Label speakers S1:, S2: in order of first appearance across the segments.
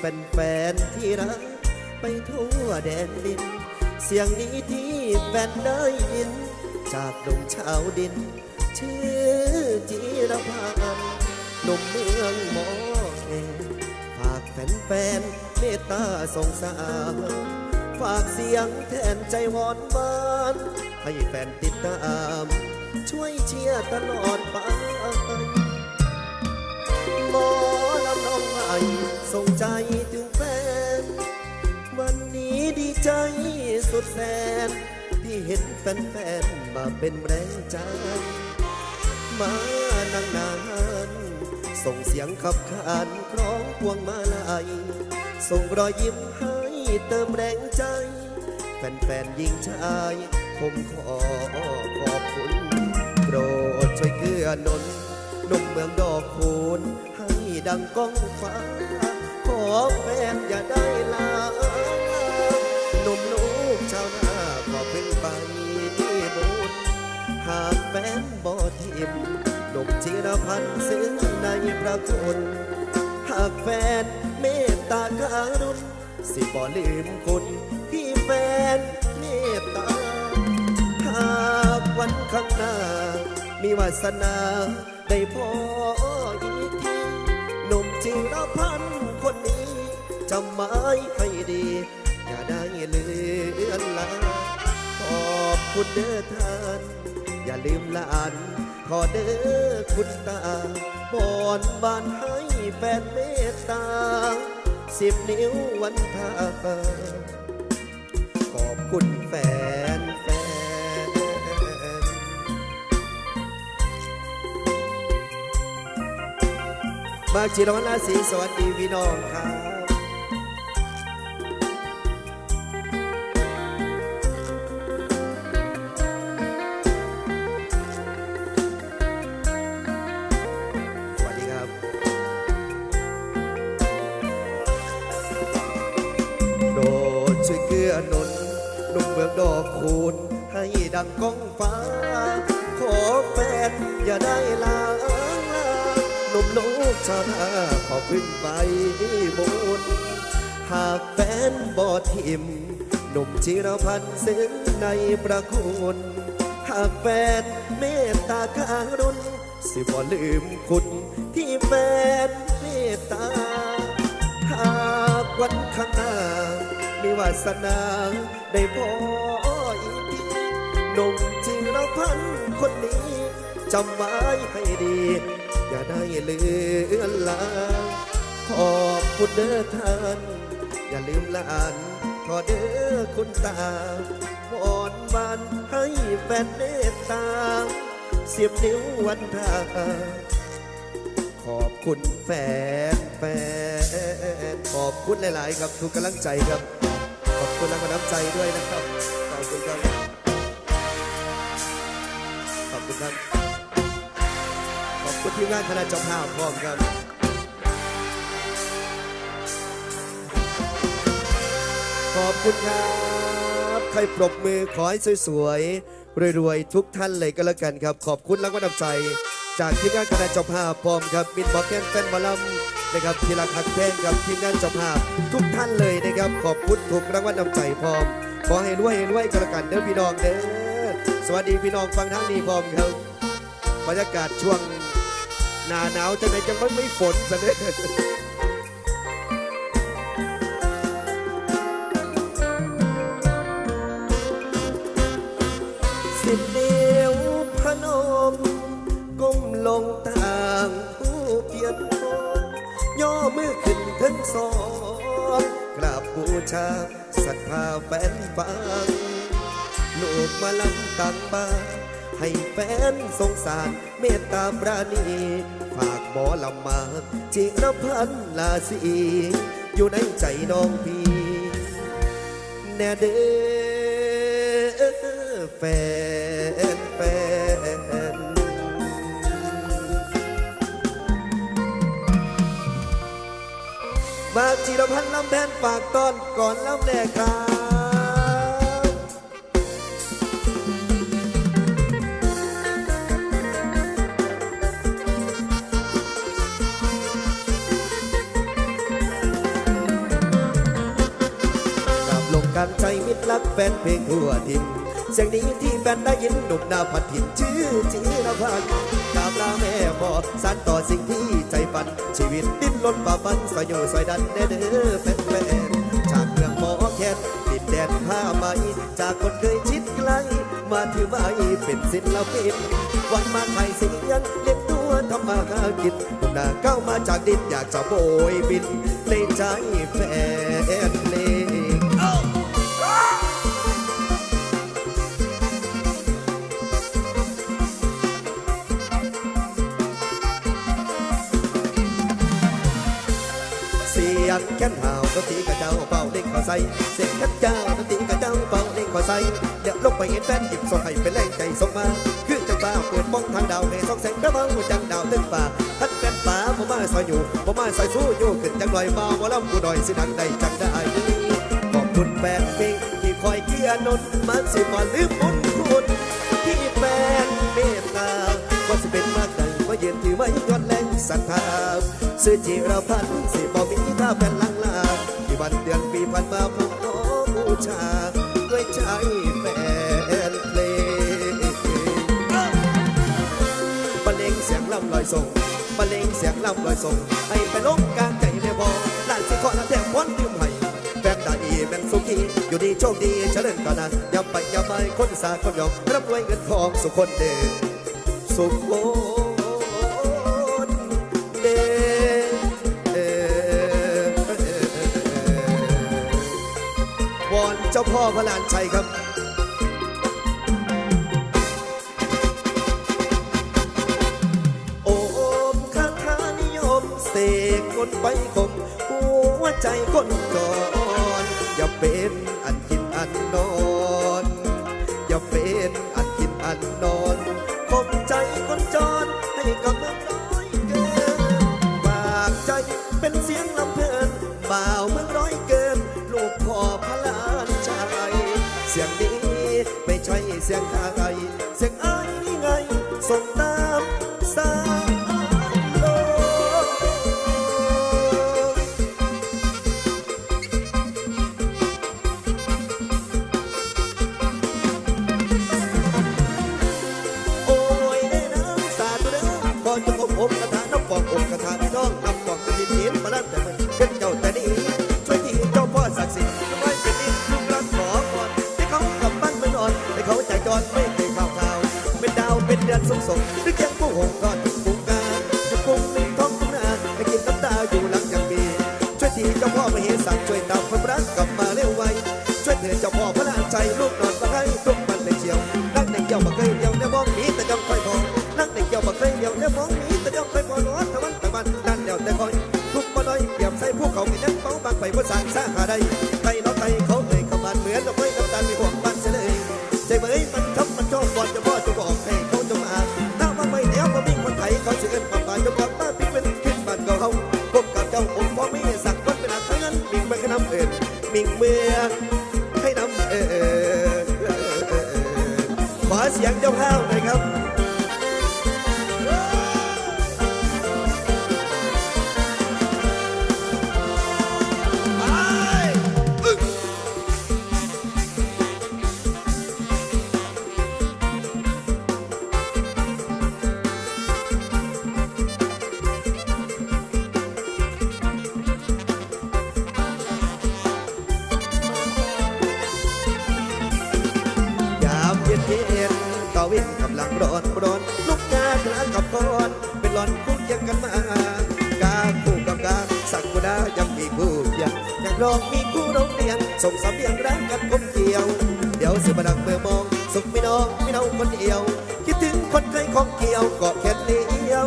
S1: แฟนๆที่รัก ไปทั่วแดนดิน เสียงนี้ที่แฟนได้ยิน จากดงชาวดิน ชื่อจีรพันธ์หนุ่มเมืองหมอแคนฝากแฟนๆเมตตาสงสารฝากเสียงแทนใจวอนบานให้แฟนติดตามช่วยเชียร์ตลอดไปมอง ส่งใจถึงแฟน วันนี้ดีใจสุดแสน ที่เห็นแฟนๆมาเป็นแรงใจ มานานนานส่งเสียงขับขานคล้องพวงมาลัยส่งรอยยิ้มให้เติมแรงใจ แฟนๆยิงชาย ผมขอขอบคุณ โปรดช่วยเกื้อหนนหนุ่มเมืองดอกคูณ ดังก้องฟ้า ขอแฟนอย่าได้ลาหนุ่มลูกชาวนาขอเพิ่งไปบุญหากแฟนบ่ทิมหนุ่มจิรพันธ์ซึ้งในพระคุณหากแฟนเมตตาการุณสิบ่ลืมคุณที่แฟนเมตตา หากวันข้างหน้า มีวาสนาได้พอ จิรพันธ์คนนี้จำไม้ให้ดี อย่าได้เลือนลาขอบคุณเด้อท่าน อย่าลืมหลานขอเด้อคุณตาบอนบานให้แฟนเมตตาสิบนิ้ววันทาขอบคุณแฟนางจิรวัฒน์ราศีสวัสดีพี่น้องครับสวัสดีครับโดดช่วยเกื้อหนุนหนุ่มเมืองดอกคูณให้ดังก้องฟ้า ขอแฟนอย่าได้ลา หนุ่มลูกชาวนาขอพึ่งไปบุญหากแฟนบ่ทิมหนุ่มจิรพันธ์ซึ้งในประคุณหากแฟนเมตตาการุณสิบ่ลืมคุณที่แฟนเมตตา หากวันข้างหน้า มีวาสนาได้พออีกทีหนุ่มจิรพันธ์คนนี้จำไว้ให้ดี อย่าได้เลือนลาขอบคุณเด้อท่าน อย่าลืมหลานขอเด้อคุณตาวอนบานให้แฟนเมตตาเสียบนิ้ววันทาขอบคุณแฟนแฟนขอบคุณหลาย ๆ ครับทุกกำลังใจครับ ขอบคุณแรงบันดาลใจด้วยนะครับ ทีมงานคณะจ้าภาพพร้อมครับขอบคุณครับใครปรบมือขอให้สวยๆรวยๆทุกท่านเลยก็แล้วกันครับ ขอบคุณรางวัลนำใจ จากทีมงานคณะจ้าภาพพร้อมครับมินบอกแกนแฟนบอลลัมนะครับทีละคักแพงกับทีมงานเจ้าภาพทุกท่านเลยนะครับขอบคุณทุกรางวัลนำใจพร้อม ขอให้รวยให้รวยก็แล้วกันเด้อพี่น้องเด้อสวัสดีพี่น้องฟังทางนี้พร้อมครับบรรยากาศช่วง หนาหนาวจะไหนจะไม่ไม่ฝนซะเด้อสิบนิ้วพนมก้มลงต่างผู้เพียรพรย่อมือขึ้นทั้งสองกราบบูชาศรัทธาแฟนฟังลูกมาลำตังบ้าน ให้แฟนสงสารเมตตาปราณี ฝากหมอลำมาจิรพันธ์ลาสีอยู่ในใจน้องพี่ แน่เด้อแฟนแฟนบากจิรพันธ์ลำแพนฝากต้อนก่อนลำแรกครับ นเพลงทั่วทินเสียงนี้ที่แฟนได้ยินหนุ่มนาพัดถิ่นชื่อจีรพันธ์ตามลาแม่พ่อสานต่อสิ่งที่ใจฝัน ชีวิตดิ้นรนฝ่าฟันสอยอยู่สอยดันเด้อเด้อแฟนแฟนจากเมืองหมอแคนดินแดนผ้าไหมจากคนเคยชิดไกล มาถือไม้เป็นศิลปินวันมาไทยเสียงเลี้ยงตัวทำมาหากินหนุ่มหน้าก้าวมาจากดินอยากจะโบยบินในใจแฟน นตีกระเจ้าเป่าเด็กขอใส่เสียงแค้นเจ้าดนตีกระเจ้าเป่าเด็กขอใส่เดี๋ยวลงไปเห็นแฟนหยิบส่งให้เป็นแรงใจส่งมาคือจังฟ้าเปิดมองทางดาวให้ส่องแสงกระเบ้าหัวจังดาวเต็มฟ้าทัดแฟนฟ้าผมมาซอยอยู่ผมมาซอยสู้อยู่ขึ้นจังลอยมาว่าลำกูหน่อยสิดังได้จังได้ขอบคุณแฟนเพลงที่คอยเกียร์นนมันสิมาลืมบุญคุณที่แฟนเมตตาว่าสิเป็นมากใดว่ายืนถือไว้ยอดแรงศรัทธาซื้อจิรพันธ์สิบอกมีท่าแฟนลัง วันเดือนปีผ่านมาผมขอบูชาด้วยใจแฟนเพลงบรรเลงเสียงลำลอยส่งบรรเลงเสียงลำลอยส่งให้ไปลงกลางใจในบ่อลานสิขอละแทบพ้นดื่มให้แฟนตาอีแม่สุขีอยู่ดีโชคดีเจริญก่อนนะอย่าไปอย่าไปคนสาคนยอมรับไว้เงินทองสุขคนเดินสุขคน จ้าพ่อพระลานชัยครับโอมคาถานิยมเสกคนไปคมหัวใจคนก่อน อย่าเป็นอันกินอันนอน อย่าเป็นอันกินอันนอนคมใจคนจรให้กับเมือง สียงใครเสี อยู่หลัง มิ คียงองมีคู่โรงเรียนส่งสามเพียงรักกันคมเกี่ยว เดี๋ยวสิบดังเมื่อมอง สุขไม่น้องไม่น้องคนเดียว คิดถึงคนเคยของเกี่ยวเกาะแขนเลี้ยว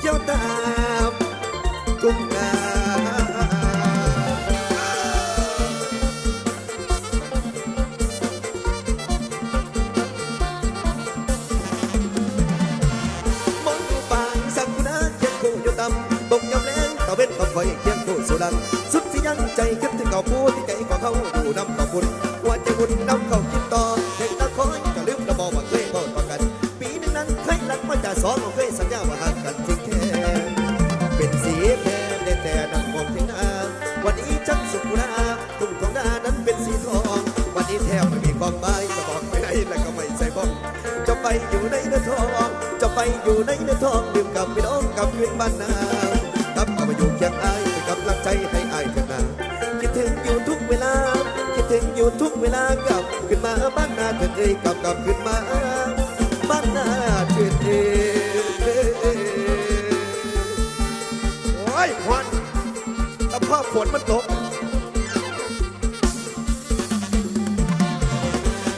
S1: เจ้าตามกุ้งนามองอยู่ป่างสักกุณาเคียอยู่ตำบกยำแรงตะเว้นตะคอยเคียงคู่สุรัง ที่ยังใจคิดถึงเขาผู้ที่ใจของเขาผู้นำขอบคุณว่าจะบุญนำเขาคิดต่อเด็กนัคอยก็ลืมระบอกว่าเคยบอกกัน ปีนึงนั้นเคยรักมาจากสองเราเคยสัญญาว่าหากกันจริงแท้เป็นสีแทนได้แต่นำมองทิ้งอาวันนี้ฉันสุขนาทุ่งทองนานั้นเป็นสีทอง วันนี้แทบไม่มีความหมายจะบอกไม่ได้และก็ไม่ใส่บ้องจะไปอยู่ในเนื้อทองจะไปอยู่ในเนื้อทองดื่มกับพี่น้องกับเพื่อนบ้านนากับมาอยู่เคียงอาย อยู่ทุกเวลากลับขึ้นมาบ้านนาเถิดเอ้ยกลับกลับขึ้นมาบ้านนาเถิดเอ้ย
S2: โอ้ยควันถ้าพ่อฝนมันตก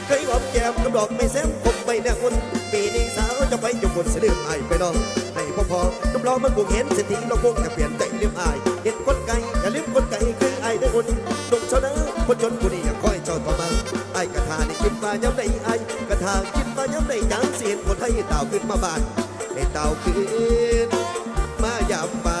S1: เคยหอมแก้มกับดอกไม่แซมคบไปเนี่ยคนปีนี้สาวจะไปอยู่บนเสลืมไอไปน้องให้พ่อพอน้ำร้องมันคงเห็นเสิทีเราคงจะเปลี่ยนใจเรื่องอายเห็นคนไก่อย่าลืมคนไก่คือไอได้คนตรงเจ้านะคนจนผู้นี้ อย่าคอยเจ้าต่อมาไอ้กระทานี่คิดมาย้ำได้ไอ้กระทาคิดมาย้ำได้ยังเสียนคนให้เต่าขึ้นมาบานให้เต่าขึ้นมายามบาน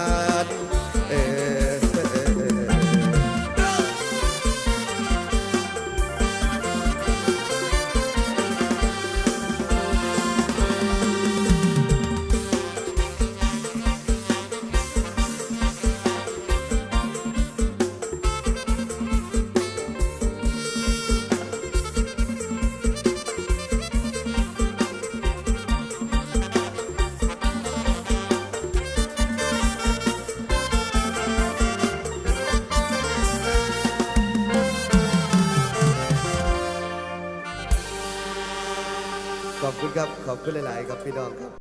S1: หลาย ๆ ครับพี่น้องครับ